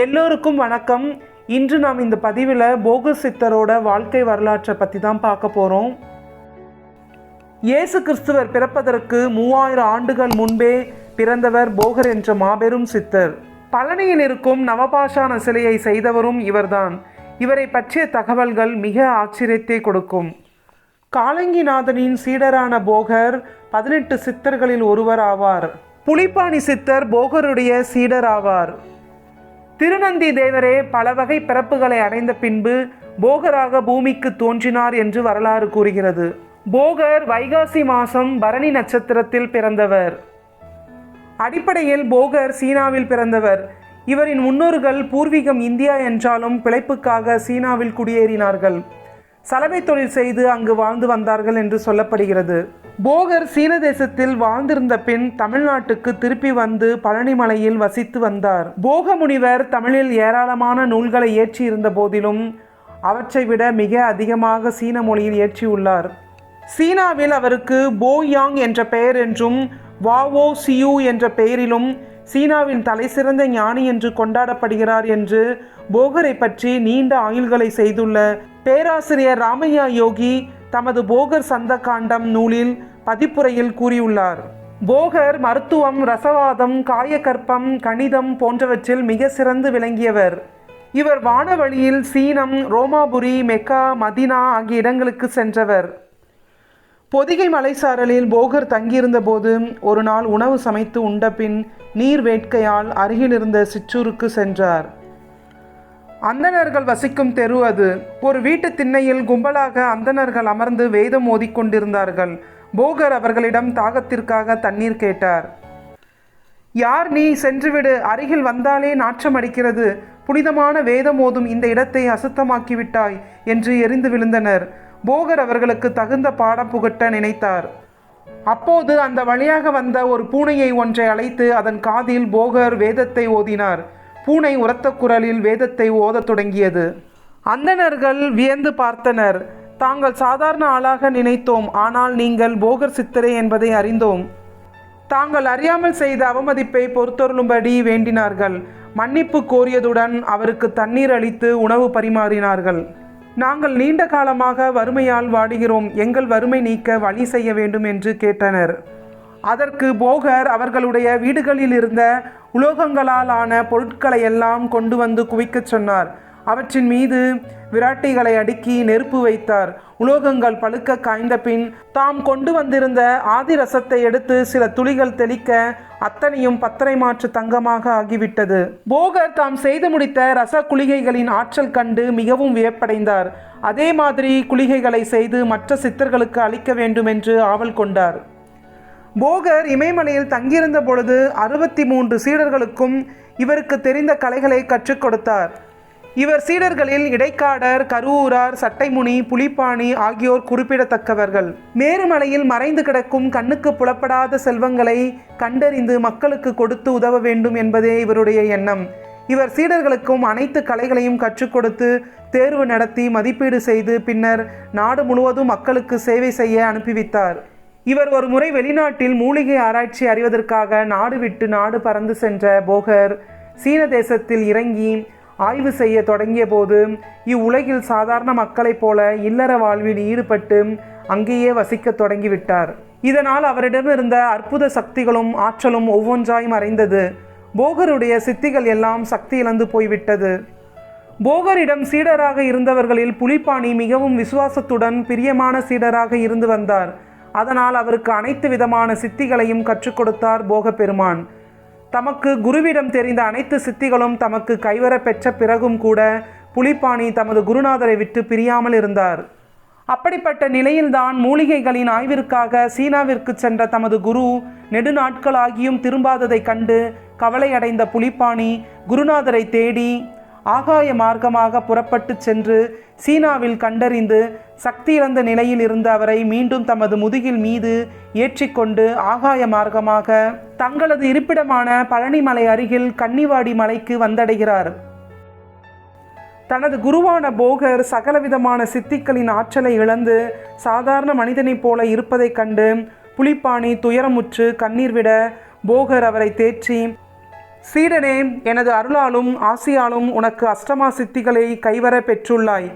எல்லோருக்கும் வணக்கம். இன்று நாம் இந்த பதிவில் போக சித்தரோட வாழ்க்கை வரலாற்றை பற்றி தான் பார்க்க போகிறோம் இயேசு கிறிஸ்துவர் பிறப்பதற்கு மூவாயிரம் ஆண்டுகள் முன்பே பிறந்தவர் போகர் என்ற மாபெரும் சித்தர். பழனியில் இருக்கும் நவபாஷான சிலையை செய்தவரும் இவர்தான். இவரை பற்றிய தகவல்கள் மிக ஆச்சரியத்தை கொடுக்கும். காலங்கிநாதனின் சீடரான போகர் பதினெட்டு சித்தர்களில் ஒருவர் ஆவார் புலிப்பாணி சித்தர் போகருடைய சீடர் ஆவார் திருநந்தி தேவரே பல வகை பிறப்புகளை அடைந்த பின்பு போகராக பூமிக்கு தோன்றினார் என்று வரலாறு கூறுகிறது. போகர் வைகாசி மாதம் பரணி நட்சத்திரத்தில் பிறந்தவர். அடிப்படையில் போகர் சீனாவில் பிறந்தவர். இவரின் முன்னோர்கள் பூர்வீகம் இந்தியா என்றாலும் பிழைப்புக்காக சீனாவில் குடியேறினார்கள். சலவை தொழில் செய்து அங்கு வாழ்ந்து வந்தார்கள் என்று சொல்லப்படுகிறது. போகர் சீன தேசத்தில் வாழ்ந்திருந்த பின் தமிழ்நாட்டுக்கு திருப்பி வந்து பழனிமலையில் வசித்து வந்தார். போக முனிவர் தமிழில் ஏராளமான நூல்களை இயற்றியிருந்த போதிலும் அவற்றை விட மிக அதிகமாக சீன மொழியில் இயற்றியுள்ளார். சீனாவில் அவருக்கு போயாங் என்ற பெயர் என்றும் வாவோ சியூ என்ற பெயரிலும் சீனாவின் தலைசிறந்த ஞானி என்று கொண்டாடப்படுகிறார் என்று போகரை பற்றி நீண்ட ஆயுள்களை செய்துள்ள பேராசிரியர் ராமையா யோகி தமது போகர் சந்த காண்டம் நூலில் பதிப்புரையில் கூறியுள்ளார். போகர் மருத்துவம் ரசவாதம் காயக்கற்பம் கணிதம் போன்றவற்றில் மிக சிறந்து விளங்கியவர். இவர் வானவழியில் சீனம் ரோமாபுரி மெக்கா மதினா ஆகிய இடங்களுக்கு சென்றவர். பொதிகை மலைசாரலில் போகர் தங்கியிருந்த போது ஒரு நாள் உணவு சமைத்து உண்டபின் நீர் வேட்கையால் அருகில் இருந்த சிற்றூருக்கு சென்றார். அந்தணர்கள் வசிக்கும் தெரு அது. ஒரு வீட்டு திண்ணையில் கும்பலாக அந்தணர்கள் அமர்ந்து வேதம் ஓதிக்கொண்டிருந்தார்கள் போகர் அவர்களிடம் தாகத்திற்காக தண்ணீர் கேட்டார். யார் நீ சென்றுவிடு. அருகில் வந்தாலே நாற்றம் அடிக்கிறது. புனிதமான வேதம் ஓதும் இந்த இடத்தை அசுத்தமாக்கிவிட்டாய் என்று எரிந்து விழுந்தனர். போகர் அவர்களுக்கு தகுந்த பாடம் புகட்ட நினைத்தார். அப்போது அந்த வழியாக வந்த ஒரு பூனையை ஒன்றை அழைத்து அதன் காதில் போகர் வேதத்தை ஓதினார். பூனை உரத்த குரலில் வேதத்தை ஓதத் தொடங்கியது. அந்தணர்கள் வியந்து பார்த்தனர். தாங்கள் சாதாரண ஆளாக நினைத்தோம். ஆனால் நீங்கள் போகர் சித்தரே என்பதை அறிந்தோம். தாங்கள் அறியாமல் செய்த அவமதிப்பை பொறுத்தருளும்படி வேண்டினார்கள். மன்னிப்பு கோரியதுடன் அவருக்கு தண்ணீர் அளித்து உணவு பரிமாறினார்கள். நாங்கள் நீண்ட காலமாக வறுமையால் வாடுகிறோம். எங்கள் வறுமை நீக்க வழி செய்ய வேண்டும் என்று கேட்டனர். அதற்கு போகர் அவர்களுடைய வீடுகளில் இருந்த உலோகங்களால் ஆன பொருட்களை எல்லாம் கொண்டு வந்து குவிக்கச் சொன்னார். அவற்றின் மீது விராட்டிகளை அடுக்கி நெருப்பு வைத்தார். உலோகங்கள் பழுக்க காய்ந்த பின் தாம் கொண்டு வந்திருந்த ஆதி ரசத்தை எடுத்து சில துளிகள் தெளிக்க அத்தனையும் பத்தரை மாற்று தங்கமாக ஆகிவிட்டது. போகர் தாம் செய்து முடித்த ரச குளிகைகளின் ஆற்றல் கண்டு மிகவும் வியப்படைந்தார். அதே மாதிரி குளிகைகளை செய்து மற்ற சித்தர்களுக்கு அளிக்க வேண்டும் என்று ஆவல் கொண்டார். போகர் இமயமலையில் தங்கியிருந்த பொழுது அறுபத்தி மூன்று சீடர்களுக்கும் இவருக்கு தெரிந்த கலைகளை கற்றுக் கொடுத்தார். இவர் சீடர்களில் இடைக்காடர் கருவூரார் சட்டைமுனி புலிப்பாணி ஆகியோர் குறிப்பிடத்தக்கவர்கள். மேருமலையில் மறைந்து கிடக்கும் கண்ணுக்கு புலப்படாத செல்வங்களை கண்டறிந்து மக்களுக்கு கொடுத்து உதவ வேண்டும் என்பதே இவருடைய எண்ணம். இவர் சீடர்களுக்கும் அனைத்து கலைகளையும் கற்றுக் கொடுத்து தேர்வு நடத்தி மதிப்பீடு செய்து பின்னர் நாடு முழுவதும் மக்களுக்கு சேவை செய்ய அனுப்பிவித்தார் இவர் ஒரு முறை வெளிநாட்டில் மூலிகை ஆராய்ச்சி அறிவதற்காக நாடு விட்டு நாடு பறந்து சென்ற போகர் சீன தேசத்தில் இறங்கி ஆய்வு செய்ய தொடங்கிய போது இவ்வுலகில் சாதாரண மக்களைப் போல இல்லற வாழ்வில் ஈடுபட்டு அங்கேயே வசிக்க தொடங்கிவிட்டார். இதனால் அவரிடமிருந்த அற்புத சக்திகளும் ஆற்றலும் ஒவ்வொன்றாய் மறைந்தது. போகருடைய சித்திகள் எல்லாம் சக்தி இழந்து போய்விட்டது. போகரிடம் சீடராக இருந்தவர்களில் புலிப்பாணி மிகவும் விசுவாசத்துடன் பிரியமான சீடராக இருந்து வந்தார். அதனால் அவருக்கு அனைத்து விதமான சித்திகளையும் கற்றுக் கொடுத்தார் போக பெருமான் தமக்கு குருவிடம் தெரிந்த அனைத்து சித்திகளும் தமக்கு கைவர பெற்ற பிறகும் கூட புலிப்பாணி தமது குருநாதரை விட்டு பிரியாமல் இருந்தார். அப்படிப்பட்ட நிலையில்தான் மூலிகைகளின் ஆய்விற்காக சீனாவிற்கு சென்ற தமது குரு நெடுநாட்களாகியும் திரும்பாததைக் கண்டு கவலையடைந்த புலிப்பாணி குருநாதரை தேடி ஆகாய மார்க்கமாக புறப்பட்டு சென்று சீனாவில் கண்டறிந்து சக்தி இழந்த நிலையில் இருந்த அவரை மீண்டும் தமது முதுகில் மீது ஏற்றிக்கொண்டு ஆகாய மார்க்கமாக தங்களது இருப்பிடமான பழனிமலை அருகில் கன்னிவாடி மலைக்கு வந்தடைகிறார். தனது குருவான போகர் சகலவிதமான சித்திகளின் ஆற்றலை இழந்து சாதாரண மனிதனைப் போல இருப்பதைக் கண்டு புலிப்பாணி துயரமுற்று கண்ணீர் விட போகர் அவரை தேற்றி சீடனே எனது அருளாலும் ஆசியாலும் உனக்கு அஷ்டமா சித்திகளை கைவர பெற்றுள்ளாய்.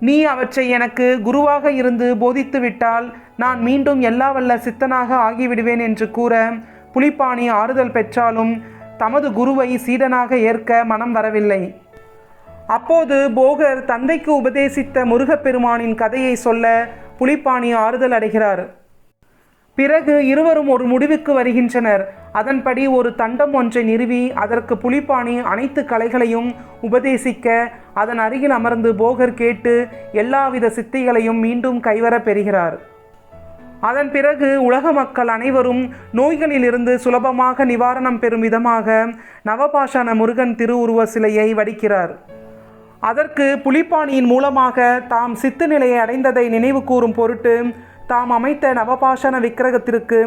நீ அவற்றை எனக்கு குருவாக இருந்து போதித்து விட்டால் நான் மீண்டும் எல்லா வல்ல சித்தனாக ஆகிவிடுவேன் என்று கூற புலிப்பாணி ஆறுதல் பெற்றாலும் தமது குருவை சீடனாக ஏற்க மனம் வரவில்லை. அப்போது போகர் தந்தைக்கு உபதேசித்த முருகப்பெருமானின் கதையை சொல்ல புலிப்பாணி ஆறுதல் அடைகிறார். பிறகு இருவரும் ஒரு முடிவுக்கு வருகின்றனர். அதன்படி ஒரு தண்டம் ஒன்றை நிறுவி அதற்கு புலிப்பாணி அனைத்து கலைகளையும் உபதேசிக்க அதன் அருகில் அமர்ந்து போகர் கேட்டு எல்லாவித சித்திகளையும் மீண்டும் கைவரப் பெறுகிறார். அதன் பிறகு உலக மக்கள் அனைவரும் நோய்களிலிருந்து சுலபமாக நிவாரணம் பெறும் விதமாக நவபாஷான முருகன் திருவுருவ சிலையை வடிக்கிறார். அதற்கு புலிப்பாணியின் மூலமாக தாம் சித்து நிலையை அடைந்ததை நினைவு கூறும் பொருட்டு தாம் அமைத்த நவபாஷண விக்கிரகத்திற்கு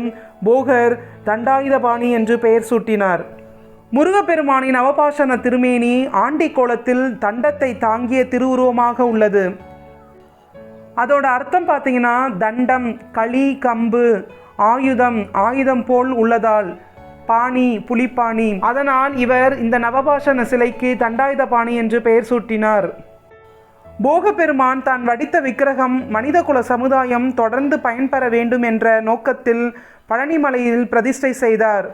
போகர் தண்டாயுதபாணி என்று பெயர் சூட்டினார். முருகப்பெருமானின் நவபாஷண திருமேனி ஆண்டி கோலத்தில் தண்டத்தை தாங்கிய திருவுருவமாக உள்ளது. அதோட அர்த்தம் பார்த்தீங்கன்னா தண்டம் களி கம்பு ஆயுதம் ஆயுதம் போல் உள்ளதால் பாணி புலிப்பாணி. அதனால் இவர் இந்த நவபாஷண சிலைக்கு தண்டாயுத பாணி என்று பெயர் சூட்டினார். போகப்பெருமான் தான் வடித்த விக்கிரகம் மனிதகுல சமுதாயம் தொடர்ந்து பயன்பெற வேண்டும் என்ற நோக்கத்தில் பழனிமலையில் பிரதிஷ்டை செய்தார்.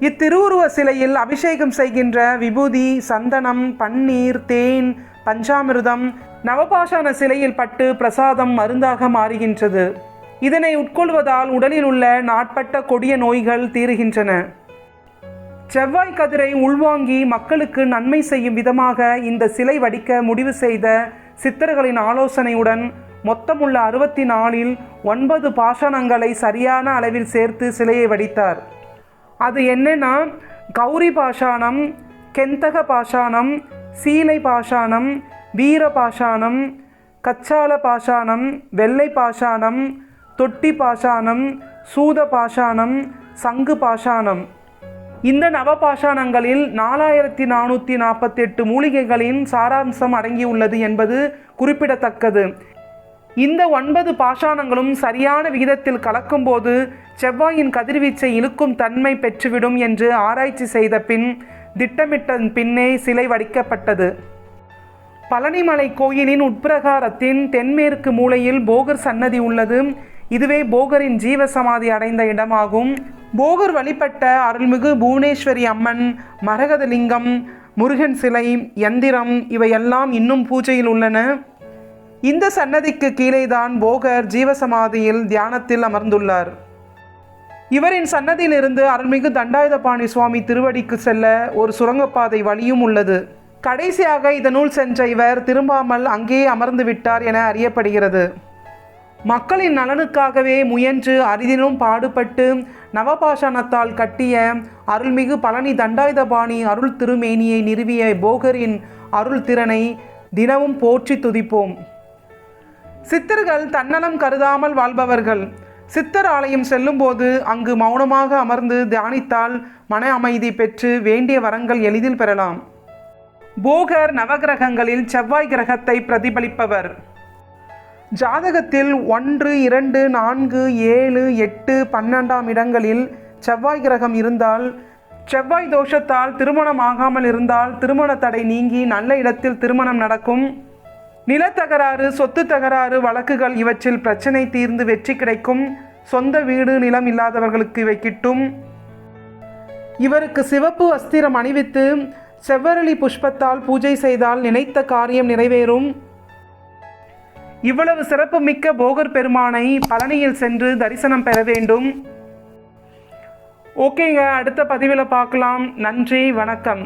இத்திருவுருவ சிலையில் அபிஷேகம் செய்கின்ற விபூதி சந்தனம் பன்னீர் தேன் பஞ்சாமிர்தம் நவபாஷான சிலையில் பட்டு பிரசாதம் மருந்தாக மாறுகின்றது. இதனை உட்கொள்வதால் உடலில் உள்ள நாட்பட்ட கொடிய நோய்கள் தீருகின்றன. செவ்வாய் கதிரை உள்வாங்கி மக்களுக்கு நன்மை செய்யும் விதமாக இந்த சிலை வடிக்க முடிவு செய்த சித்தர்களின் ஆலோசனையுடன் மொத்தமுள்ள அறுபத்தி நாலில் ஒன்பது பாஷாணங்களை சரியான அளவில் சேர்த்து சிலையை வடித்தார். அது என்னென்னா கௌரி பாஷாணம் கெந்தக பாஷாணம் சீலை பாஷாணம் வீர பாஷாணம் கச்சால பாஷாணம் வெள்ளை பாஷாணம் தொட்டி பாஷாணம் சூத பாஷாணம் சங்கு பாஷாணம். இந்த நவபாஷாணங்களில் நாலாயிரத்தி நானூற்றி நாற்பத்தெட்டு மூலிகைகளின் சாராம்சம் அடங்கியுள்ளது என்பது குறிப்பிடத்தக்கது. இந்த ஒன்பது பாஷாணங்களும் சரியான விகிதத்தில் கலக்கும்போது செவ்வாயின் கதிர்வீச்சை இழுக்கும் தன்மை பெற்றுவிடும் என்று ஆராய்ச்சி செய்த பின் திட்டமிட்ட பின்னே சிலை வடிக்கப்பட்டது. பழனிமலை கோயிலின் உட்பிரகாரத்தின் தென்மேற்கு மூலையில் போகர் சன்னதி உள்ளது. இதுவே போகரின் ஜீவசமாதி அடைந்த இடமாகும். போகர் வழிபட்ட அருள்மிகு புவனேஸ்வரி அம்மன் மரகதலிங்கம் முருகன் சிலை யந்திரம் இவையெல்லாம் இன்னும் பூஜையில் உள்ளன. இந்த சன்னதிக்கு கீழேதான் போகர் ஜீவசமாதியில் தியானத்தில் அமர்ந்துள்ளார். இவரின் சன்னதியிலிருந்து அருள்மிகு தண்டாயுதபாணி சுவாமி திருவடிக்கு செல்ல ஒரு சுரங்கப்பாதை வழியும் உள்ளது. கடைசியாக இதனுள் சென்ற இவர் திரும்பாமல் அங்கேயே அமர்ந்து விட்டார் என அறியப்படுகிறது. மக்களின் நலனுக்காகவே முயன்று அரிதினும் பாடுபட்டு நவபாஷாணத்தால் கட்டிய அருள்மிகு பழனி தண்டாயுதபாணி அருள் திருமேனியை நிறுவிய போகரின் அருள் திறனை தினமும் போற்றி துதிப்போம். சித்தர்கள் தன்னலம் கருதாமல் வாழ்பவர்கள். சித்தர் ஆலயம் செல்லும்போது அங்கு மௌனமாக அமர்ந்து தியானித்தால் மன அமைதி பெற்று வேண்டிய வரங்கள் எளிதில் பெறலாம். போகர் நவகிரகங்களில் செவ்வாய் கிரகத்தை பிரதிபலிப்பவர். ஜாதகத்தில் ஒன்று இரண்டு நான்கு ஏழு எட்டு பன்னெண்டாம் இடங்களில் செவ்வாய் கிரகம் இருந்தால் செவ்வாய் தோஷத்தால் திருமணம் ஆகாமல் இருந்தால் திருமண தடை நீங்கி நல்ல இடத்தில் திருமணம் நடக்கும். நிலத்தகராறு சொத்து தகராறு வழக்குகள் இவற்றில் பிரச்சனை தீர்ந்து வெற்றி கிடைக்கும். சொந்த வீடு நிலம் இல்லாதவர்களுக்கு இவை கிட்டும். இவருக்கு சிவப்பு வஸ்திரம் அணிவித்து செவ்வரளி புஷ்பத்தால் பூஜை செய்தால் நினைத்த காரியம் நிறைவேறும். இவ்வளவு சிறப்புமிக்க போகர் பெருமானை பழனியில் சென்று தரிசனம் பெற வேண்டும். ஓகேங்க அடுத்த பதிவில் பார்க்கலாம். நன்றி வணக்கம்.